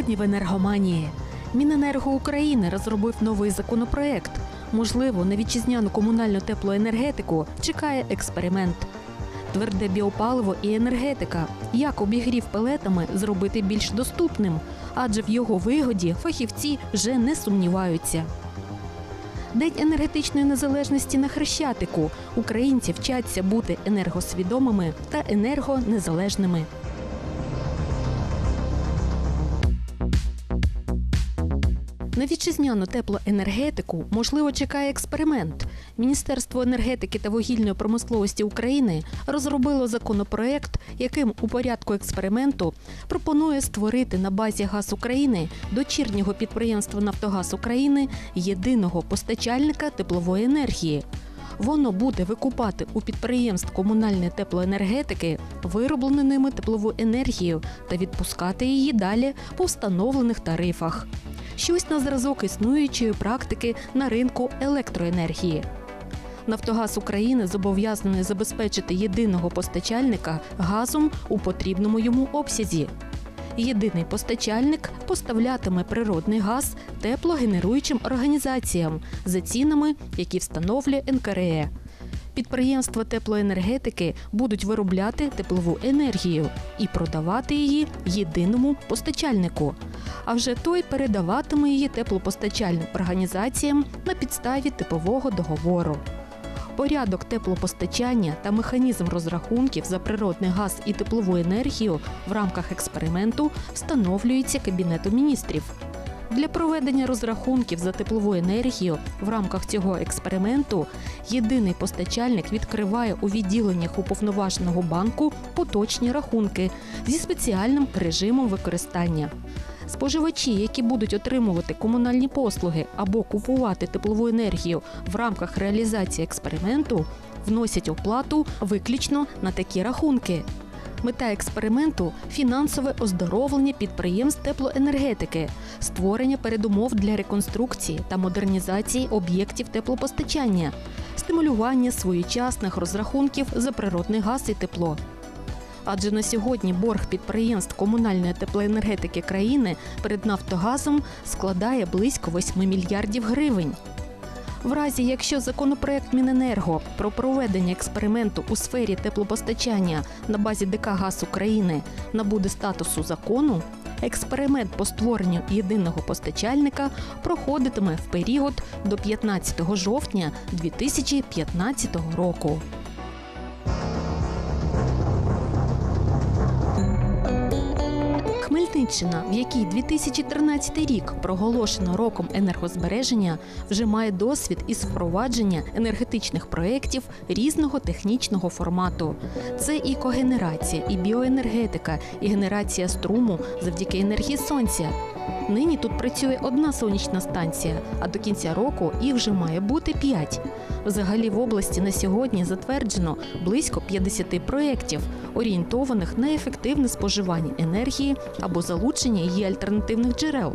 Сьогодні в енергоманії. Міненерго України розробив новий законопроект. Можливо, на вітчизняну комунальну теплоенергетику чекає експеримент. Тверде біопаливо і енергетика. Як обігрів пелетами зробити більш доступним? Адже в його вигоді фахівці вже не сумніваються. День енергетичної незалежності на Хрещатику. Українці вчаться бути енергосвідомими та енергонезалежними. На вітчизняну теплоенергетику можливо чекає експеримент. Міністерство енергетики та вугільної промисловості України розробило законопроект, яким у порядку експерименту пропонує створити на базі газ України дочірнього підприємства Нафтогаз України єдиного постачальника теплової енергії. Воно буде викупати у підприємств комунальної теплоенергетики вироблену ними теплову енергію та відпускати її далі по встановлених тарифах. Щось на зразок існуючої практики на ринку електроенергії. Нафтогаз України зобов'язаний забезпечити єдиного постачальника газом у потрібному йому обсязі. Єдиний постачальник поставлятиме природний газ теплогенеруючим організаціям за цінами, які встановлює НКРЕ. Підприємства теплоенергетики будуть виробляти теплову енергію і продавати її єдиному постачальнику. А вже той передаватиме її теплопостачальним організаціям на підставі типового договору. Порядок теплопостачання та механізм розрахунків за природний газ і теплову енергію в рамках експерименту встановлюється Кабінетом міністрів. Для проведення розрахунків за теплову енергію в рамках цього експерименту єдиний постачальник відкриває у відділеннях уповноваженого банку поточні рахунки зі спеціальним режимом використання. Споживачі, які будуть отримувати комунальні послуги або купувати теплову енергію в рамках реалізації експерименту, вносять оплату виключно на такі рахунки. Мета експерименту фінансове оздоровлення підприємств теплоенергетики, створення передумов для реконструкції та модернізації об'єктів теплопостачання, стимулювання своєчасних розрахунків за природний газ і тепло. Адже на сьогодні борг підприємств комунальної теплоенергетики країни перед Нафтогазом складає близько 8 мільярдів гривень. В разі, якщо законопроект Міненерго про проведення експерименту у сфері теплопостачання на базі ДК «Газ України набуде статусу закону, експеримент по створенню єдиного постачальника проходитиме в період до 15 жовтня 2015 року. Хмельниччина, в якій 2013 рік проголошено роком енергозбереження, вже має досвід із впровадження енергетичних проєктів різного технічного формату. Це і когенерація, і біоенергетика, і генерація струму завдяки енергії сонця. Нині тут працює одна сонячна станція, а до кінця року їх вже має бути п'ять. Взагалі в області на сьогодні затверджено близько 50 проєктів, орієнтованих на ефективне споживання енергії або залучення її альтернативних джерел.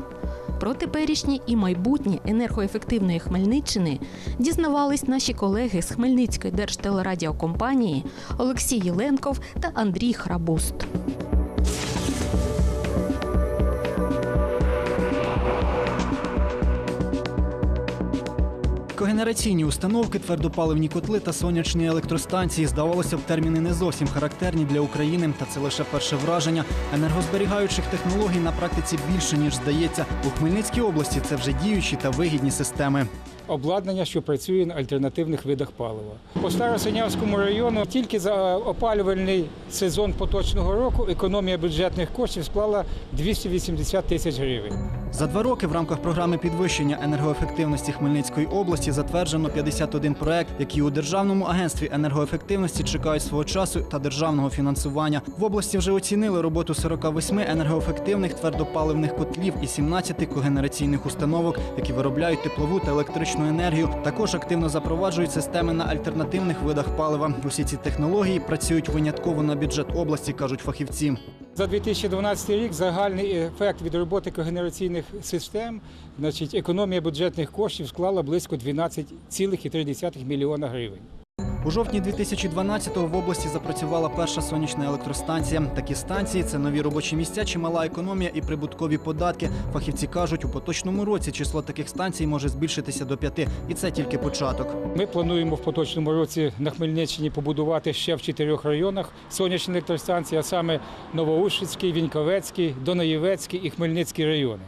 Про теперішнє і майбутнє енергоефективної Хмельниччини дізнавались наші колеги з Хмельницької держтелерадіокомпанії Олексій Єленков та Андрій Храбуст. Когенераційні установки, твердопаливні котли та сонячні електростанції здавалося б терміни не зовсім характерні для України, та це лише перше враження. Енергозберігаючих технологій на практиці більше ніж здається. У Хмельницькій області це вже діючі та вигідні системи. обладнання, що працює на альтернативних видах палива. По Старосинявському району тільки за опалювальний сезон поточного року економія бюджетних коштів склала 280 тисяч гривень. За два роки в рамках програми підвищення енергоефективності Хмельницької області затверджено 51 проект, які у державному агентстві енергоефективності чекають свого часу та державного фінансування. В області вже оцінили роботу 48 енергоефективних твердопаливних котлів і 17 когенераційних установок, які виробляють теплову та електричну енергію. Також активно запроваджують системи на альтернативних видах палива. Усі ці технології працюють винятково на бюджет області, кажуть фахівці. За 2012 рік загальний ефект від роботи когенераційних систем, значить, економія бюджетних коштів склала близько 12,3 мільйона гривень. У жовтні 2012-го в області запрацювала перша сонячна електростанція. Такі станції це нові робочі місця, чимала економія і прибуткові податки. Фахівці кажуть, у поточному році число таких станцій може збільшитися до п'яти, і це тільки початок. Ми плануємо в поточному році на Хмельниччині побудувати ще в чотирьох районах сонячні електростанції, а саме Новоушицький, Віньковецький, Донаєвецький і Хмельницький райони.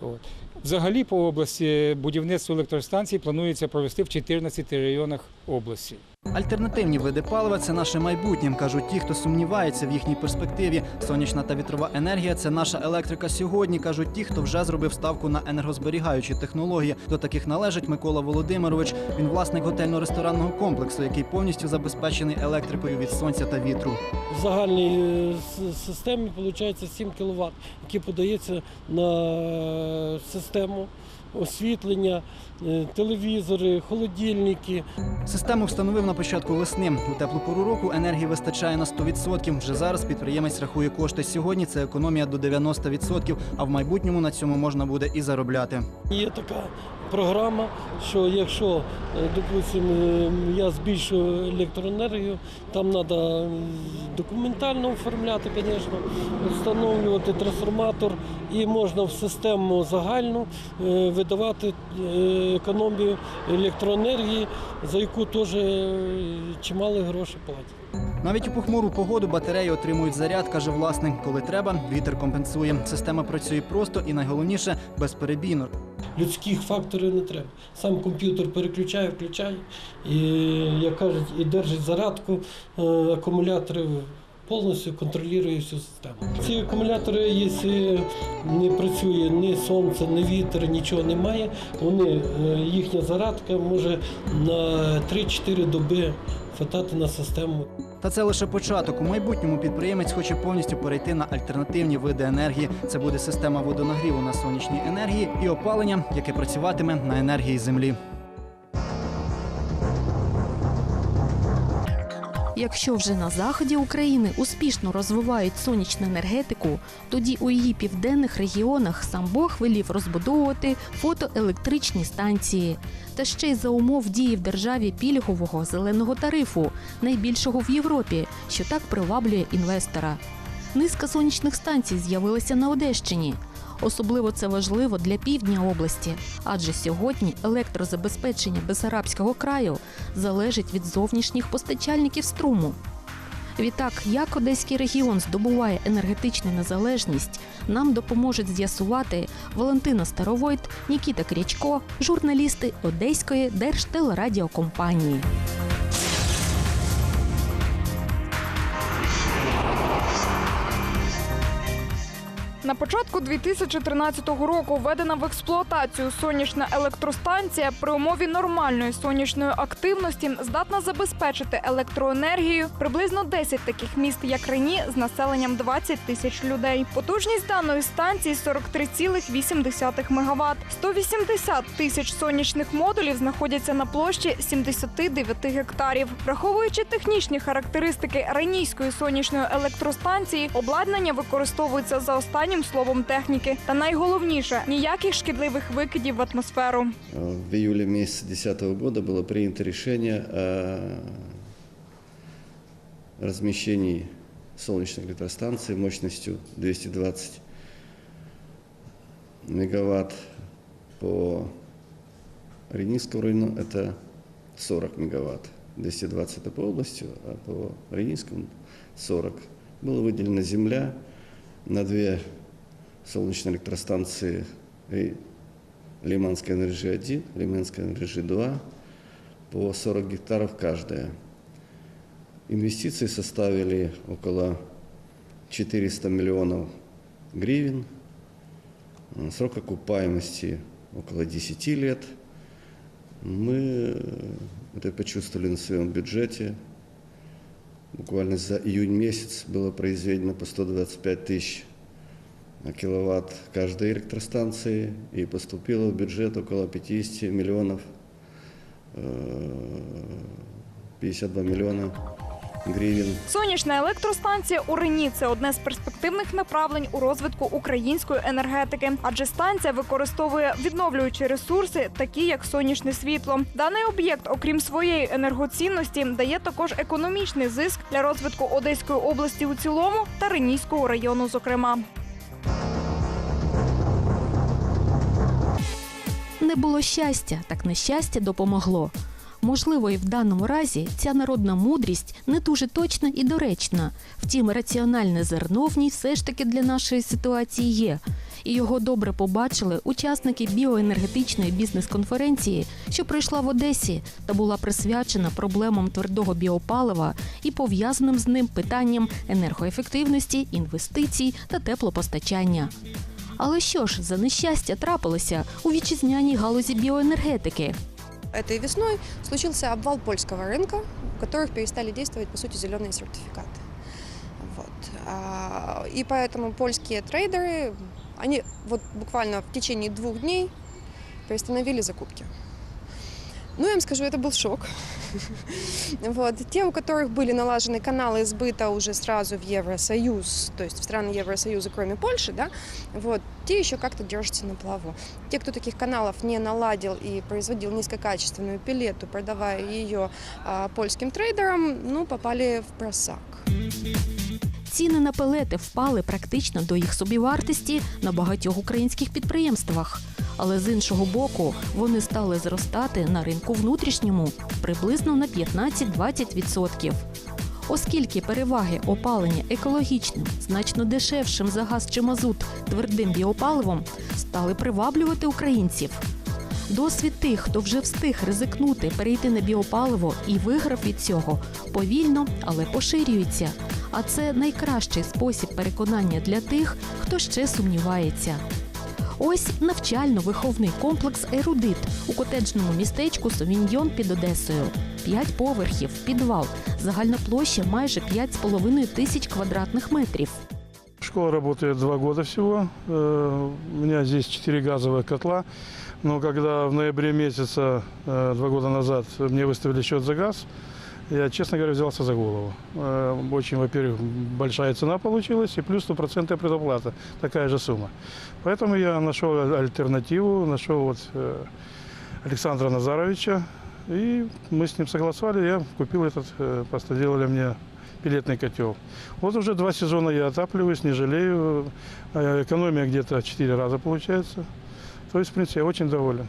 От. Взагалі по області будівництво електростанцій планується провести в 14 районах області. Альтернативні види палива це наше майбутнє, кажуть ті, хто сумнівається в їхній перспективі. Сонячна та вітрова енергія це наша електрика сьогодні, кажуть ті, хто вже зробив ставку на енергозберігаючі технології. До таких належить Микола Володимирович. Він власник готельно-ресторанного комплексу, який повністю забезпечений електрикою від сонця та вітру. В загальній е, системі виходить 7 кВт, які подається на систему освітлення, е, телевізори, холодильники. Систему встановив на початку весни. У теплу пору року енергії вистачає на 100%. Вже зараз підприємець рахує кошти. Сьогодні це економія до 90%, а в майбутньому на цьому можна буде і заробляти. Є така програма, що якщо, е, допустимо, я збільшу електроенергію, там треба документально оформляти, звісно, встановлювати трансформатор і можна в систему загальну е, видавати е, економію електроенергії, за яку теж чимало грошей платять. Навіть у похмуру погоду батареї отримують заряд, каже власник. Коли треба, вітер компенсує. Система працює просто і найголовніше безперебійно. Людських факторів не треба. Сам комп'ютер переключає, включає і, як кажуть, і держить зарядку е, акумуляторів. Повністю контролює всю систему. Ці акумулятори, якщо не працює ні сонце, ні вітер, нічого немає, вони, е, їхня зарядка може на 3-4 доби хватати на систему. Та це лише початок. У майбутньому підприємець хоче повністю перейти на альтернативні види енергії. Це буде система водонагріву на сонячній енергії і опалення, яке працюватиме на енергії землі. Якщо вже на заході України успішно розвивають сонячну енергетику, тоді у її південних регіонах сам Бог велів розбудовувати фотоелектричні станції. Та ще й за умов дії в державі пільгового зеленого тарифу, найбільшого в Європі, що так приваблює інвестора. Низка сонячних станцій з'явилася на Одещині. Особливо це важливо для півдня області, адже сьогодні електрозабезпечення Бесарабського краю залежить від зовнішніх постачальників струму. Відтак, як Одеський регіон здобуває енергетичну незалежність, нам допоможуть з'ясувати Валентина Старовойт, Нікіта Крячко, журналісти Одеської держтелерадіокомпанії. На початку 2013 року введена в експлуатацію сонячна електростанція при умові нормальної сонячної активності здатна забезпечити електроенергію приблизно 10 таких міст, як Рені, з населенням 20 тисяч людей. Потужність даної станції 43,8 МВт. 180 тисяч сонячних модулів знаходяться на площі 79 гектарів. Враховуючи технічні характеристики ранійської сонячної електростанції, обладнання використовується за останнім словом техніки. Та найголовніше ніяких шкідливих викидів в атмосферу. В июле месяце 2010 года было принято решение о размещении солнечной электростанции мощностью 220 мегаватт по Ренийскому району это 40 мегаватт. 220 это по области, а по Ренийскому 40. Была выделена земля на две солнечные электростанции и Лиманская энергия 1, Лиманская энергия 2, по 40 гектаров каждая. Инвестиции составили около 400 миллионов гривен. Срок окупаемости около 10 лет. Мы это почувствовали на своем бюджете. Буквально за июнь месяц было произведено по 125 тысяч киловатт каждой электростанции и поступило в бюджет около 50 миллионов, э, 52 миллиона гривен. Сонячна електростанція у Рені це одне з перспективних направлень у розвитку української енергетики, адже станція використовує відновлюючі ресурси, такі як сонячне світло. Даний об'єкт, окрім своєї енергоцінності, дає також економічний зиск для розвитку Одеської області у цілому та Ренійського району, зокрема. Не було щастя, так нещастя допомогло. Можливо, і в даному разі ця народна мудрість не дуже точна і доречна. Втім, раціональне зерно в ній все ж таки для нашої ситуації є. І його добре побачили учасники біоенергетичної бізнес-конференції, що пройшла в Одесі та була присвячена проблемам твердого біопалива і пов'язаним з ним питанням енергоефективності, інвестицій та теплопостачання. Але що ж за нещастя трапилося у вітчизняній галузі біоенергетики? Этой весной случился обвал польского рынка, у которых перестали действовать, по сути, зеленые сертификаты. Вот. А, И поэтому польские трейдеры, они вот буквально в течение двух дней приостановили закупки. Ну, я вам скажу, это был шок. Вот. Те, у которых были налажены каналы сбыта уже сразу в Евросоюз, то есть в страны Евросоюза, кроме Польши, да, вот, те еще как-то держатся на плаву. Те, кто таких каналов не наладил и производил низкокачественную пилету, продавая ее а, польским трейдерам, ну, попали в просак. Ціни на пелети впали практично до їх собівартості на багатьох українських підприємствах. Але з іншого боку, вони стали зростати на ринку внутрішньому приблизно на 15-20%. Оскільки переваги опалення екологічним, значно дешевшим за газ чи мазут твердим біопаливом стали приваблювати українців. Досвід тих, хто вже встиг ризикнути перейти на біопаливо і виграв від цього, повільно, але поширюється. А це найкращий спосіб переконання для тих, хто ще сумнівається. Ось навчально-виховний комплекс Ерудит у котеджному містечку Совіньйон під Одесою. П'ять поверхів, підвал, загальна площа майже 5,5 тисяч квадратних метрів. Школа работает два года всего. Э, У меня здесь четыре газовых котла. Но когда в ноябре месяца э, два года назад мне выставили счет за газ, я, честно говоря, взялся за голову. Э, Очень, во-первых, большая цена получилась, и плюс стопроцентная предоплата, такая же сумма. Поэтому я нашел альтернативу, нашел вот э, Александра Назаровича, и мы с ним согласовали, я купил этот, э, просто делали мне пилетный котел. Вот уже два сезона я отапливаюсь, не жалею. Экономия где-то 4 раза получается. То есть, в принципе, я очень доволен.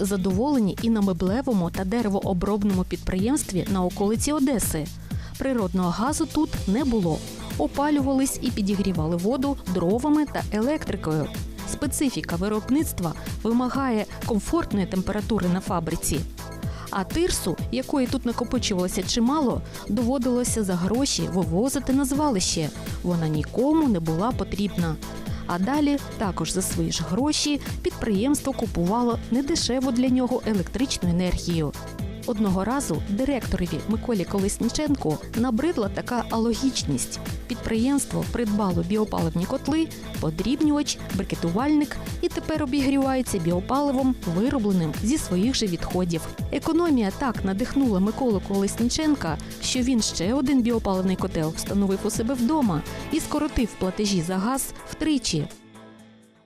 Задоволені і на меблевому та деревообробному підприємстві на околиці Одеси. Природного газу тут не було. Опалювались і підігрівали воду дровами та електрикою. Специфіка виробництва вимагає комфортної температури на фабриці. А тирсу, якої тут накопичувалося чимало, доводилося за гроші вивозити на звалище. Вона нікому не була потрібна. А далі, також за свої ж гроші, підприємство купувало недешеву для нього електричну енергію. Одного разу директорові Миколі Колесніченку набридла така алогічність. Підприємство придбало біопаливні котли, подрібнювач, брикетувальник і тепер обігрівається біопаливом, виробленим зі своїх же відходів. Економія так надихнула Миколу Колесніченка, що він ще один біопаливний котел встановив у себе вдома і скоротив платежі за газ втричі.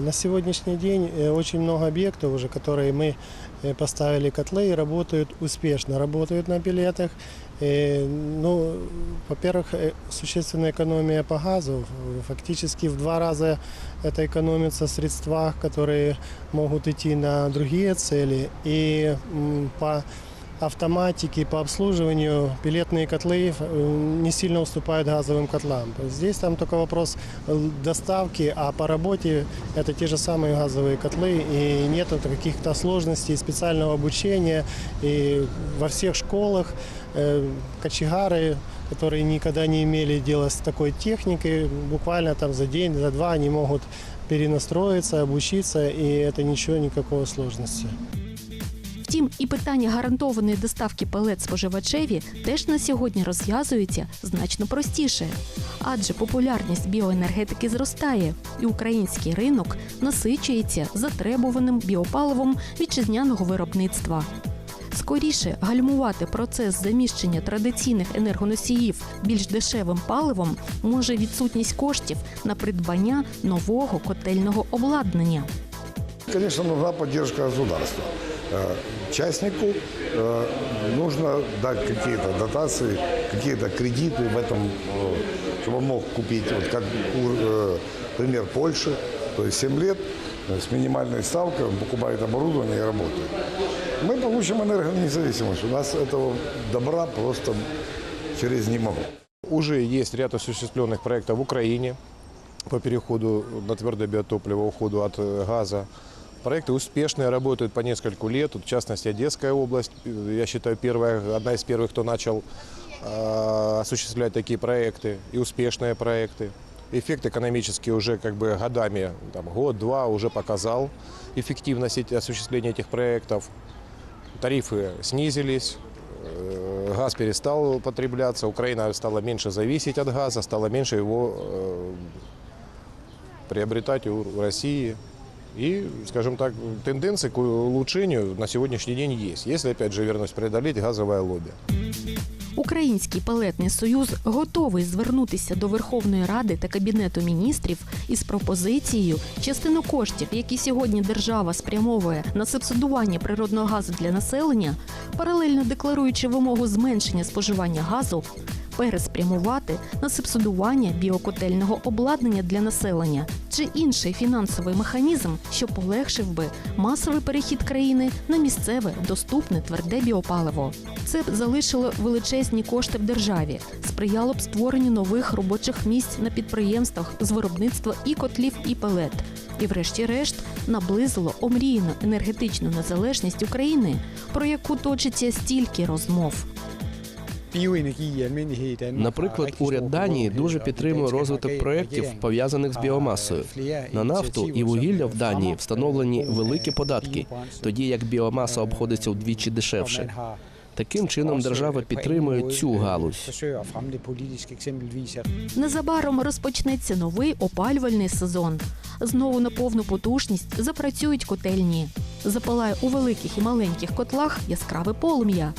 На сегодняшний день э, очень много объектов уже, которые мы э, поставили котлы и работают успешно, работают на пилетах. Э, Ну, во-первых, э, существенная экономия по газу. Фактически в два раза это экономится в средствах, которые могут идти на другие цели. И м, по автоматике, по обслуживанию пилетные котлы э, не сильно уступают газовым котлам. Здесь там только вопрос э, доставки, а по работе это те же самые газовые котлы, и нет каких-то сложностей специального обучения. И во всех школах э, кочегары, которые никогда не имели дела с такой техникой, буквально там за день, за два они могут перенастроиться, обучиться, и это ничего, никакой сложности. Втім, і питання гарантованої доставки пелет споживачеві теж на сьогодні розв'язується значно простіше, адже популярність біоенергетики зростає, і український ринок насичується затребуваним біопаливом вітчизняного виробництва. скоріше гальмувати процес заміщення традиційних енергоносіїв більш дешевим паливом може відсутність коштів на придбання нового котельного обладнання. Конечно, нужна поддержка государства. Э, Частнику э, нужно дать какие-то дотации, какие-то кредиты в этом, э, чтобы он мог купить, вот как э, пример Польши, то есть 7 лет э, с минимальной ставкой он покупает оборудование и работает. Мы получим энергонезависимость. У нас этого добра просто через не могу. Уже есть ряд осуществленных проектов в Украине по переходу на твердое биотопливо, уходу от э, газа. Проекты успешные, работают по нескольку лет. В частности, Одесская область, э, я считаю, первая, одна из первых, кто начал э, осуществлять такие проекты и успешные проекты. Эффект экономический уже как бы годами, там, год-два уже показал эффективность осуществления этих проектов. Тарифы снизились, э, газ перестал потребляться, Украина стала меньше зависеть от газа, стала меньше его э, приобретать у России. И, скажем так, тенденции к улучшению на сегодняшний день есть, если, опять же, вернусь, преодолеть газовое лобби. Український палетний союз готовий звернутися до Верховної Ради та Кабінету міністрів із пропозицією частину коштів, які сьогодні держава спрямовує на субсидування природного газу для населення, паралельно декларуючи вимогу зменшення споживання газу, переспрямувати на субсидування біокотельного обладнання для населення чи інший фінансовий механізм, що полегшив би масовий перехід країни на місцеве доступне тверде біопаливо. Це б залишило величезні кошти в державі, сприяло б створенню нових робочих місць на підприємствах з виробництва і котлів, і пелет. І, врешті-решт, наблизило омріяну енергетичну незалежність України, про яку точиться стільки розмов. Наприклад, уряд Данії дуже підтримує розвиток проєктів, пов'язаних з біомасою. На нафту і вугілля в Данії встановлені великі податки, тоді як біомаса обходиться вдвічі дешевше. Таким чином держава підтримує цю галузь. Незабаром розпочнеться новий опалювальний сезон. Знову на повну потужність запрацюють котельні. Запалає у великих і маленьких котлах яскраве полум'я.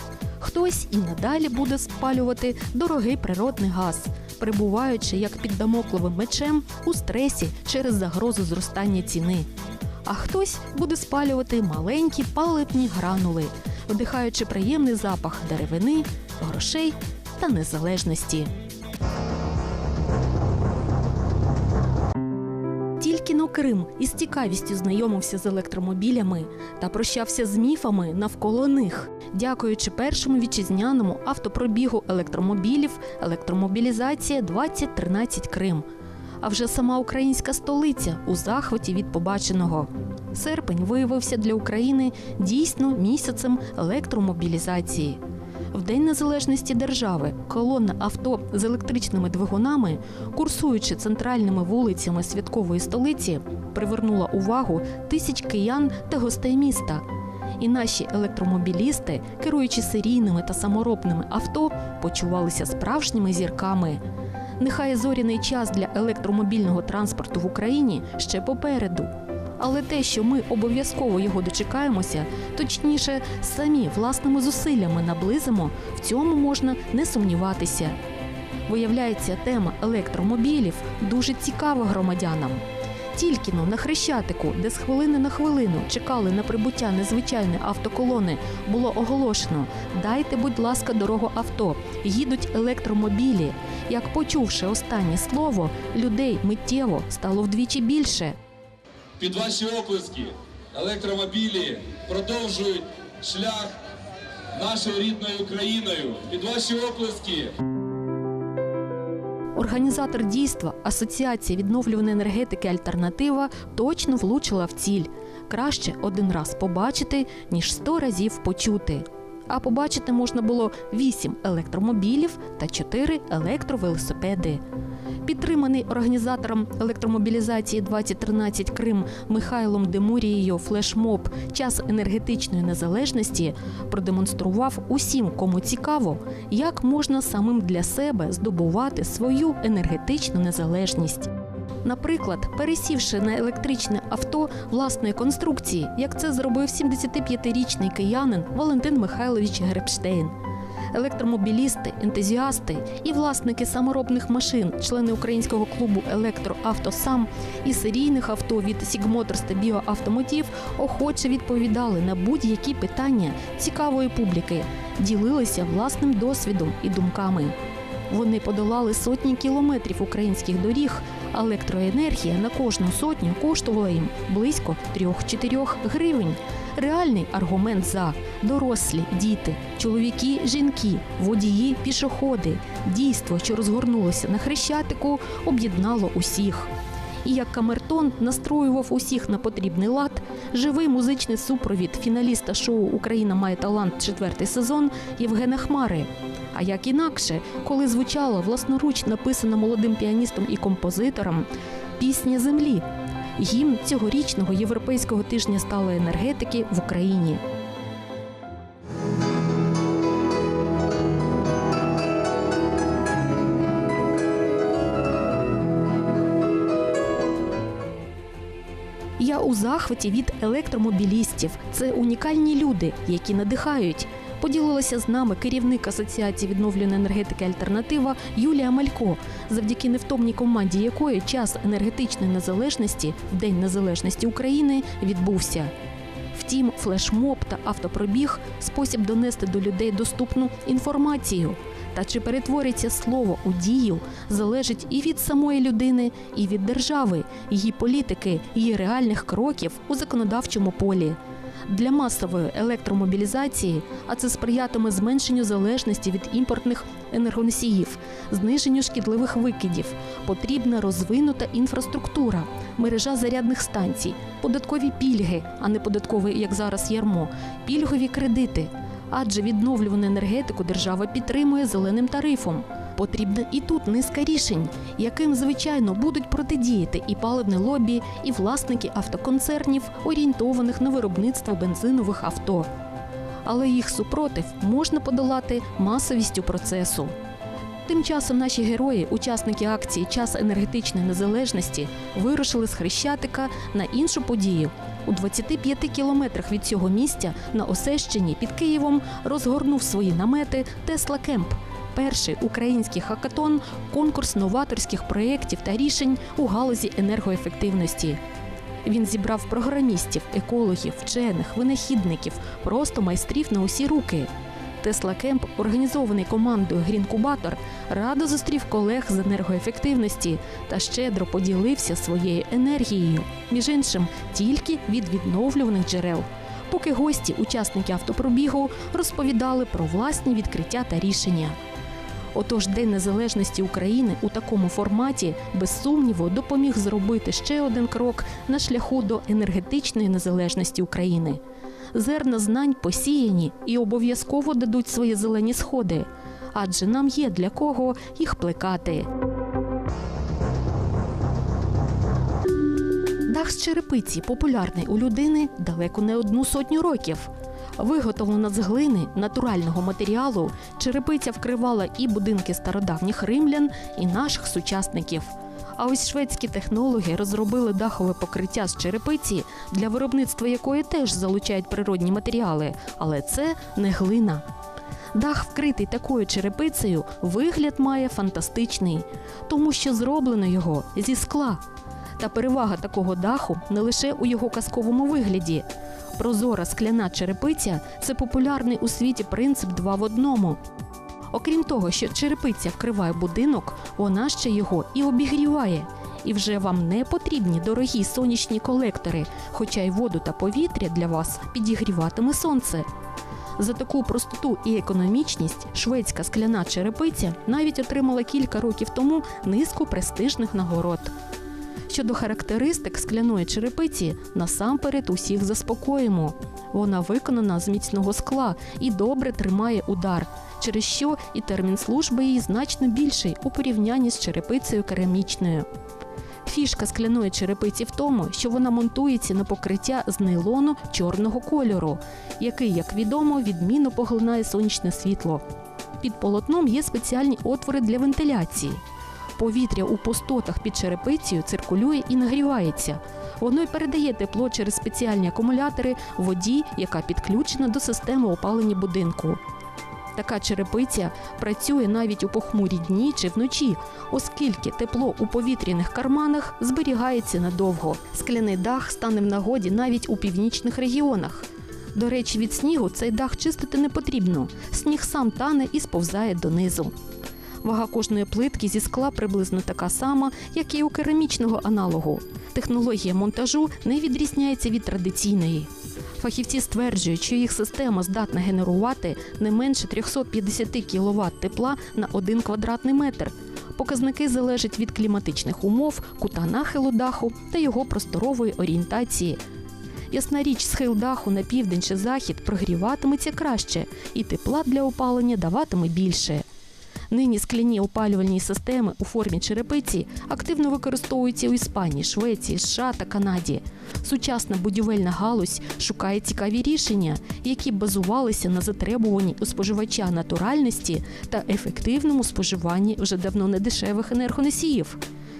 Хтось і надалі буде спалювати дорогий природний газ, перебуваючи як під дамокловим мечем у стресі через загрозу зростання ціни. А хтось буде спалювати маленькі палипні гранули, вдихаючи приємний запах деревини, грошей та незалежності. Тільки Крим із цікавістю знайомився з електромобілями та прощався з міфами навколо них, дякуючи першому вітчизняному автопробігу електромобілів електромобілізація 2013 Крим. А вже сама українська столиця у захваті від побаченого. Серпень виявився для України дійсно місяцем електромобілізації. В День Незалежності держави колона авто з електричними двигунами, курсуючи центральними вулицями святкової столиці, привернула увагу тисяч киян та гостей міста. І наші електромобілісти, керуючи серійними та саморобними авто, почувалися справжніми зірками. Нехай зоряний час для електромобільного транспорту в Україні ще попереду. Але те, що ми обов'язково його дочекаємося, точніше, самі власними зусиллями наблизимо, в цьому можна не сумніватися. Виявляється, тема електромобілів дуже цікава громадянам. Тільки но на Хрещатику, де з хвилини на хвилину чекали на прибуття незвичайної автоколони, було оголошено: дайте, будь ласка, дорогу авто, їдуть електромобілі. Як почувши останнє слово, людей миттєво стало вдвічі більше. Під ваші оплески електромобілі продовжують шлях нашою рідною Україною. Під ваші оплески. Організатор дійства Асоціація відновлюваної енергетики Альтернатива точно влучила в ціль. Краще один раз побачити, ніж сто разів почути. А побачити можна було 8 електромобілів та 4 електровелосипеди. Підтриманий організатором електромобілізації 2013 Крим Михайлом Демурією флешмоб Час енергетичної незалежності продемонстрував усім, кому цікаво, як можна самим для себе здобувати свою енергетичну незалежність. Наприклад, пересівши на електричне авто власної конструкції, як це зробив 75-річний киянин Валентин Михайлович Гребштейн. Електромобілісти, ентузіасти і власники саморобних машин, члени українського клубу Електроавтосам і серійних авто від Сігмоторс та Біоавтомотів охоче відповідали на будь-які питання цікавої публіки, ділилися власним досвідом і думками. Вони подолали сотні кілометрів українських доріг. Електроенергія на кожну сотню коштувала їм близько 3-4 гривень. Реальний аргумент за дорослі, діти, чоловіки, жінки, водії, пішоходи. Дійство, що розгорнулося на хрещатику, об'єднало усіх. І як камертон настроював усіх на потрібний лад, живий музичний супровід фіналіста шоу Україна має талант четвертий сезон Євгена Хмари. А як інакше, коли звучала власноруч написана молодим піаністом і композитором пісня землі, гімн цьогорічного європейського тижня сталої енергетики в Україні. Я у захваті від електромобілістів. Це унікальні люди, які надихають. Поділилася з нами керівник Асоціації відновлюваної енергетики Альтернатива Юлія Малько, завдяки невтомній команді якої час енергетичної незалежності День Незалежності України відбувся. Втім, флешмоб та автопробіг спосіб донести до людей доступну інформацію. Та чи перетвориться слово у дію, залежить і від самої людини, і від держави, її політики, її реальних кроків у законодавчому полі. Для масової електромобілізації, а це сприятиме зменшенню залежності від імпортних енергоносіїв, зниженню шкідливих викидів, потрібна розвинута інфраструктура, мережа зарядних станцій, податкові пільги, а не податкове, як зараз ярмо, пільгові кредити. Адже відновлювану енергетику держава підтримує зеленим тарифом. Потрібна і тут низка рішень, яким звичайно будуть протидіяти і паливне лобі, і власники автоконцернів, орієнтованих на виробництво бензинових авто. Але їх супротив можна подолати масовістю процесу. Тим часом наші герої, учасники акції Час енергетичної незалежності, вирушили з Хрещатика на іншу подію. У 25 кілометрах від цього місця на Осещині під Києвом розгорнув свої намети Тесла Кемп. Перший український хакатон конкурс новаторських проєктів та рішень у галузі енергоефективності. Він зібрав програмістів, екологів, вчених, винахідників, просто майстрів на усі руки. Тесла Кемп, організований командою Грінкубатор, радо зустрів колег з енергоефективності та щедро поділився своєю енергією, між іншим, тільки від відновлюваних джерел. Поки гості, учасники автопробігу, розповідали про власні відкриття та рішення. Отож, День Незалежності України у такому форматі, без сумніву, допоміг зробити ще один крок на шляху до енергетичної незалежності України. Зерна знань посіяні і обов'язково дадуть свої зелені сходи, адже нам є для кого їх плекати. Дах з черепиці популярний у людини далеко не одну сотню років. Виготовлена з глини натурального матеріалу, черепиця вкривала і будинки стародавніх римлян, і наших сучасників. А ось шведські технологи розробили дахове покриття з черепиці, для виробництва якої теж залучають природні матеріали, але це не глина. Дах, вкритий такою черепицею, вигляд має фантастичний, тому що зроблено його зі скла. Та перевага такого даху не лише у його казковому вигляді. Прозора скляна черепиця це популярний у світі принцип два в одному. Окрім того, що черепиця вкриває будинок, вона ще його і обігріває. І вже вам не потрібні дорогі сонячні колектори, хоча й воду та повітря для вас підігріватиме сонце. За таку простоту і економічність шведська скляна черепиця навіть отримала кілька років тому низку престижних нагород. Щодо характеристик скляної черепиці, насамперед усіх заспокоїмо. Вона виконана з міцного скла і добре тримає удар, через що і термін служби її значно більший у порівнянні з черепицею керамічною. Фішка скляної черепиці в тому, що вона монтується на покриття з нейлону чорного кольору, який, як відомо, відмінно поглинає сонячне світло. Під полотном є спеціальні отвори для вентиляції. Повітря у пустотах під черепицею циркулює і нагрівається. Воно й передає тепло через спеціальні акумулятори воді, яка підключена до системи опалення будинку. Така черепиця працює навіть у похмурі дні чи вночі, оскільки тепло у повітряних карманах зберігається надовго. Скляний дах стане в нагоді навіть у північних регіонах. До речі, від снігу цей дах чистити не потрібно. Сніг сам тане і сповзає донизу. Вага кожної плитки зі скла приблизно така сама, як і у керамічного аналогу. Технологія монтажу не відрізняється від традиційної. Фахівці стверджують, що їх система здатна генерувати не менше 350 кВт тепла на 1 квадратний метр. Показники залежать від кліматичних умов, кута нахилу даху та його просторової орієнтації. Ясна річ, схил даху на південь чи захід прогріватиметься краще, і тепла для опалення даватиме більше. Нині скляні опалювальні системи у формі черепиці активно використовуються у Іспанії, Швеції, США та Канаді. Сучасна будівельна галузь шукає цікаві рішення, які базувалися на затребуванні у споживача натуральності та ефективному споживанні вже давно недешевих енергоносіїв.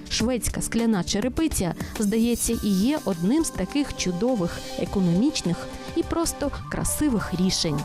Шведська скляна черепиця, здається, і є одним з таких чудових, економічних і просто красивих рішень.